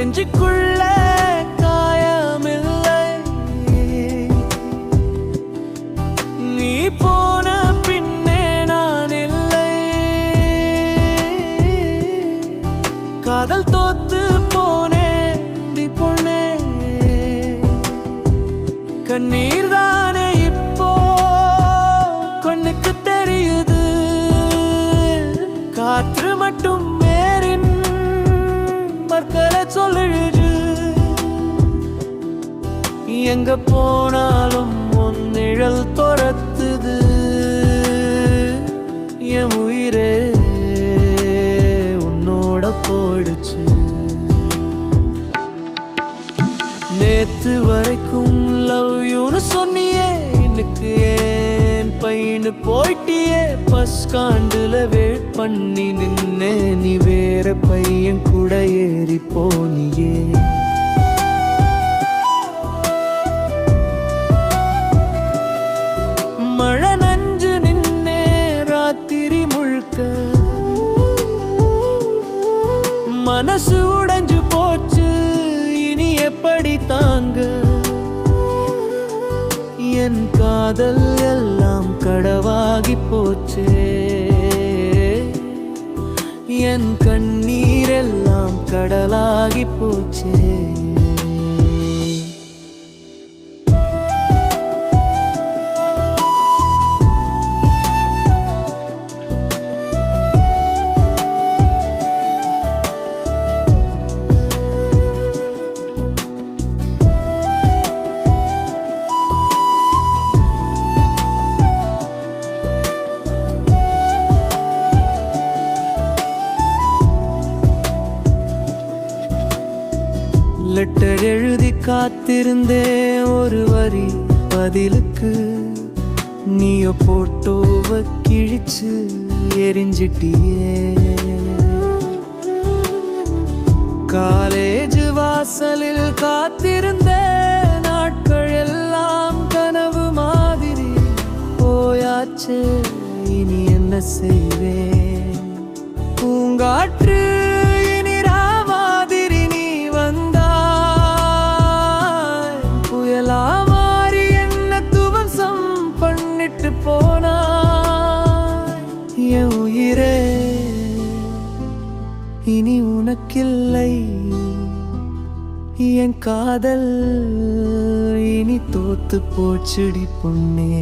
நெஞ்சுக்குள்ள காயமில்லை. நீ போன பின்னே நான் இல்லை. காதல் தோத்து போனேன் டி பொண்ணே கண்ணீர் தானே இப்போ கண்ணுக்கு தெரியுது. காற்று மட்டும் எங்க போனாலும் உன் நிழல் துரத்துது. என் உயிரே உன்னோட போயிடுச்சு. நேத்து வரைக்கும் லவ் யூன்னு சொன்னியே இன்னைக்கு ஏன் பையனு போயிட்டியே. பஸ் காண்டுல வெயிட் பண்ணி நின்னே நீ வேற பையன் கூட ஏறி போ. மனசு உடைஞ்சு போச்சு இனி எப்படி தாங்க? என் காதல் எல்லாம் கடவாகி போச்சு. என் கண்ணீர் எல்லாம் கடலாகி போச்சே. லெட்டர் எழுதி காத்திருந்தே ஒரு வரி பதிலுக்கு. நீயோ போட்டோவை கிழிச்சு எரிஞ்சிட்டியே. காலேஜ் வாசலில் காத்திருந்த நாட்கள் எல்லாம் கனவு மாதிரி போயாச்சு இனி என்ன செய்வேன்? பூங்காற்று இனி உனக்கில்லை. என் காதல் இனி தோத்து போச்சுடி பொண்ணே